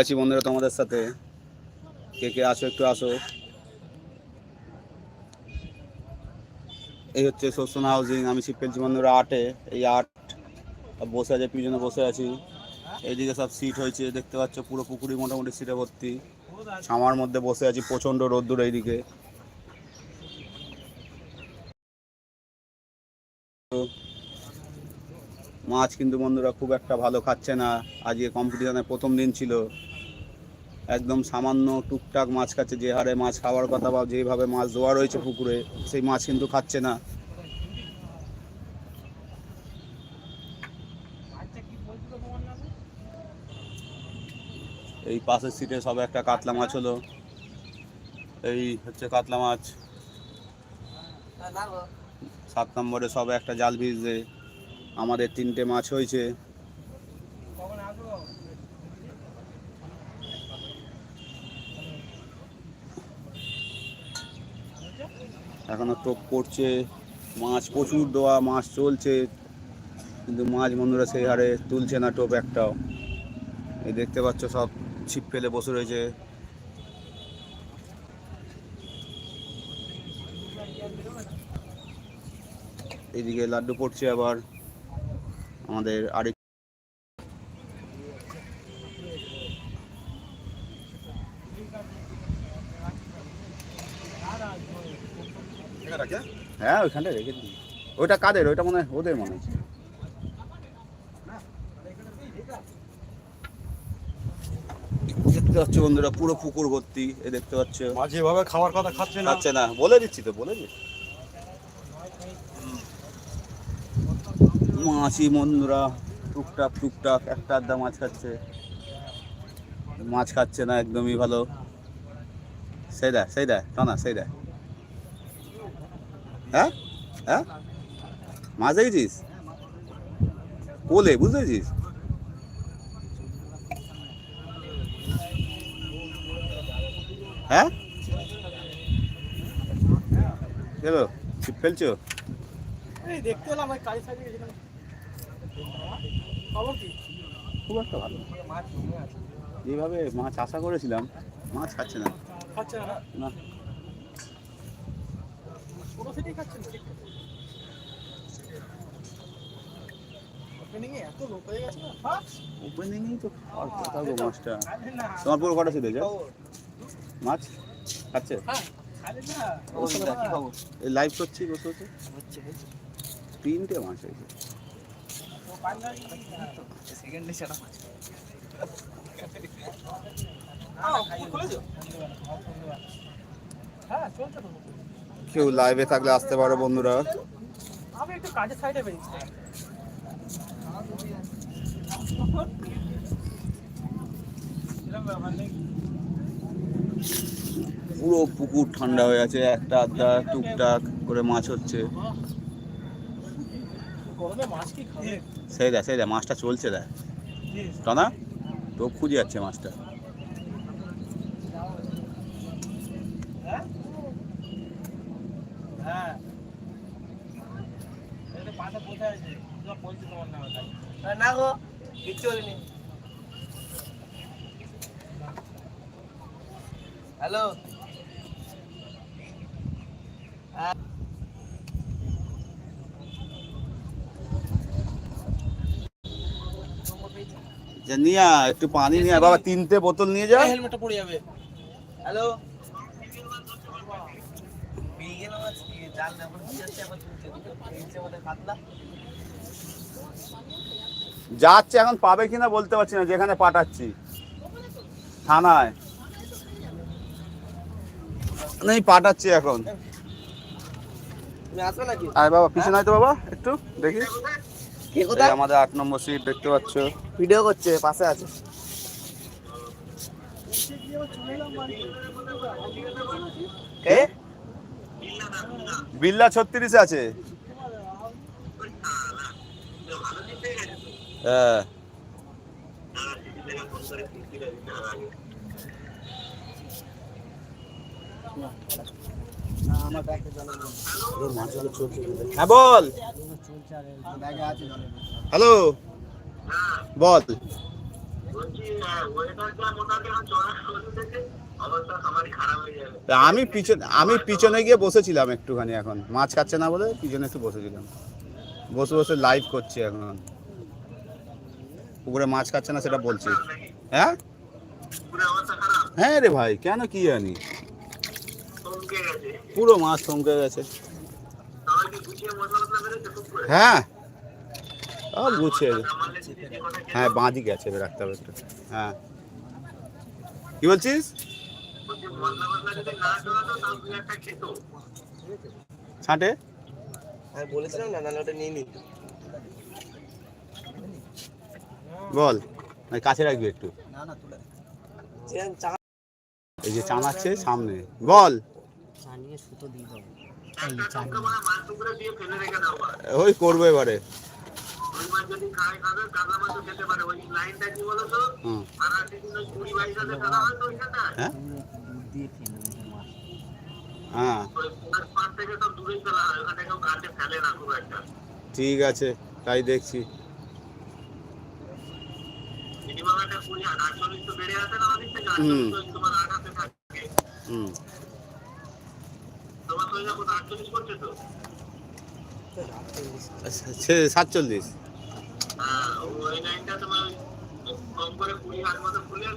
আছি বন্ধুরা তোমাদের সাথে। কে কে আসো একটু আসো। এই হচ্ছে শোষণ হাউজিং আমি শিব ফেলছি বন্ধুরা আটে, এই আট। বসে আছে, পিছনে বসে আছি। এইদিকে সব সিট হয়েছে, দেখতে পাচ্ছ পুরো পুকুরি মোটামুটি সিটে ভর্তি। ছামার মধ্যে বসে আছি, প্রচণ্ড রোদ্দুর এইদিকে। মাছ কিন্তু বন্ধুরা খুব একটা ভালো খাচ্ছে না। আজকে কম্পিটিশনের প্রথম দিন ছিল। একদম সামান্য টুকটাক মাছ খাচ্ছে, যে হারে মাছ খাওয়ার কথা বা যেভাবে মাছ দেওয়া রয়েছে পুকুরে, সেই মাছ কিন্তু খাচ্ছে না। এই পাশের সিটে সবে একটা কাতলা মাছ হলো। এই হচ্ছে কাতলা মাছ। সাত নম্বরে সবে একটা জাল ভিজছে। আমাদের তিনটে মাছ হয়েছে। এখনও টোপ পড়ছে মাছ প্রচুর দেওয়া মাছ চলছে, কিন্তু মাছ বন্ধুরা সেই হারে তুলছে না টোপ একটাও। এই দেখতে পাচ্ছ সব ছিপ ফেলে বসে রয়েছে। এদিকে লাড্ডু পড়ছে আবার আমাদের আরেক হ্যাঁ ওইখানটা রেখে দিই ওইটা কাদের? ওইটা মনে হয় ওদের মনে হচ্ছে। দেখতে পাচ্ছ বন্ধুরা পুরো পুকুর ভর্তি এ দেখতে পাচ্ছ। মাছ যেভাবে খাওয়ার কথা খাচ্ছে না। খাচ্ছে না। বলে দিচ্ছি তো বলে দিচ্ছি। মাছি বন্ধুরা টুকটাক টুকটাক একটা আধা মাছ খাচ্ছে। মাছ খাচ্ছে না একদমই ভালো। সেই দেয় সেই দেয় না সেই দেয় হ্যাঁ? হ্যাঁ? মাছ দেখেছিস? কোলে বুঝতে পেরেছিস হ্যাঁ? চলো ছিপ ফেলছো? এই দেখতে এলাম আমি সাইডে গেছিলাম খবর কি? খুব একটা ভালো যেভাবে মাছ আশা করেছিলাম মাছ খাচ্ছে না। খাচ্ছে না। সেটাই ওপেনিং হয়ে হ্যাঁ তো আর গো মাছটা? তোমার পুরো কটা ছিল যা? মাছ? খাচ্ছে? হ্যাঁ লাইভ করছি বসে বসে। তিনটে মাছ হয়েছে। সেকেন্ডে সেটা হ্যাঁ চলছে তো। কেউ লাইভে থাকলে আসতে পারো বন্ধুরা। আমি একটু কাজের সাইডে বেরিয়েছি। পুরো পুকুর ঠান্ডা হয়ে আছে একটা আধা টুকটাক করে মাছ হচ্ছে। সেই দেয় সেই দেয় মাছটা চলছে দেয় টানা তো খুঁজে যাচ্ছে মাছটা। হ্যাঁ। হ্যাঁ পাশে বসে আছে। তোমার তোমার নামে তাই। না গো কিচ্ছু হয়নি। হ্যালো। যে নিয়ে আয়, একটু পানি নিয়ে। বাবা তিনটে বোতল নিয়ে যা। হেলমেটটা পড়ে যাবে। হ্যালো। যাচ্ছে এখন পাবে কিনা বলতে পারছি না যেখানে পাঠাচ্ছি। থানায়। নেই পাঠাচ্ছি এখন। আরে বাবা পিছনে আয় তো বাবা একটু দেখি। আমাদের আট নম্বর সিট দেখতে পাচ্ছ। ভিডিও করছে পাশে আছে। কে? বিল্লা ছত্রিশে আছে। হ্যাঁ। হ্যাঁ বল। হ্যালো। বল। আমি পিছনে আমি পিছনে গিয়ে বসেছিলাম একটুখানি এখন। মাছ খাচ্ছে না বলে পিছনে একটু বসেছিলাম। বসে বসে লাইভ করছি এখন। পুকুরে মাছ খাচ্ছে না সেটা বলছি। হ্যাঁ? হ্যাঁ রে ভাই কেন কি জানি? পুরো মাছ থমকে গেছে। হ্যাঁ। সব গুছিয়ে হ্যাঁ বাঁধি গেছে রাখতে হবে একটু হ্যাঁ। কি বলছিস? ছাঁটে আমি বলেছিলাম না নাহলে ওটা নিয়ে নিত বল না কাছে রাখবি একটু। চা এই যে চানাচ্ছে সামনে। বল। চানিয়ে সুতো দিয়ে দেবো ওই করব এবারে। হ্যাঁ। হ্যাঁ। ঠিক আছে তাই দেখছি। হুম। হুম। সে সাতচল্লিশ। ওই লাইনটা তোমার কম করে কুড়ি হাত মতো খুলে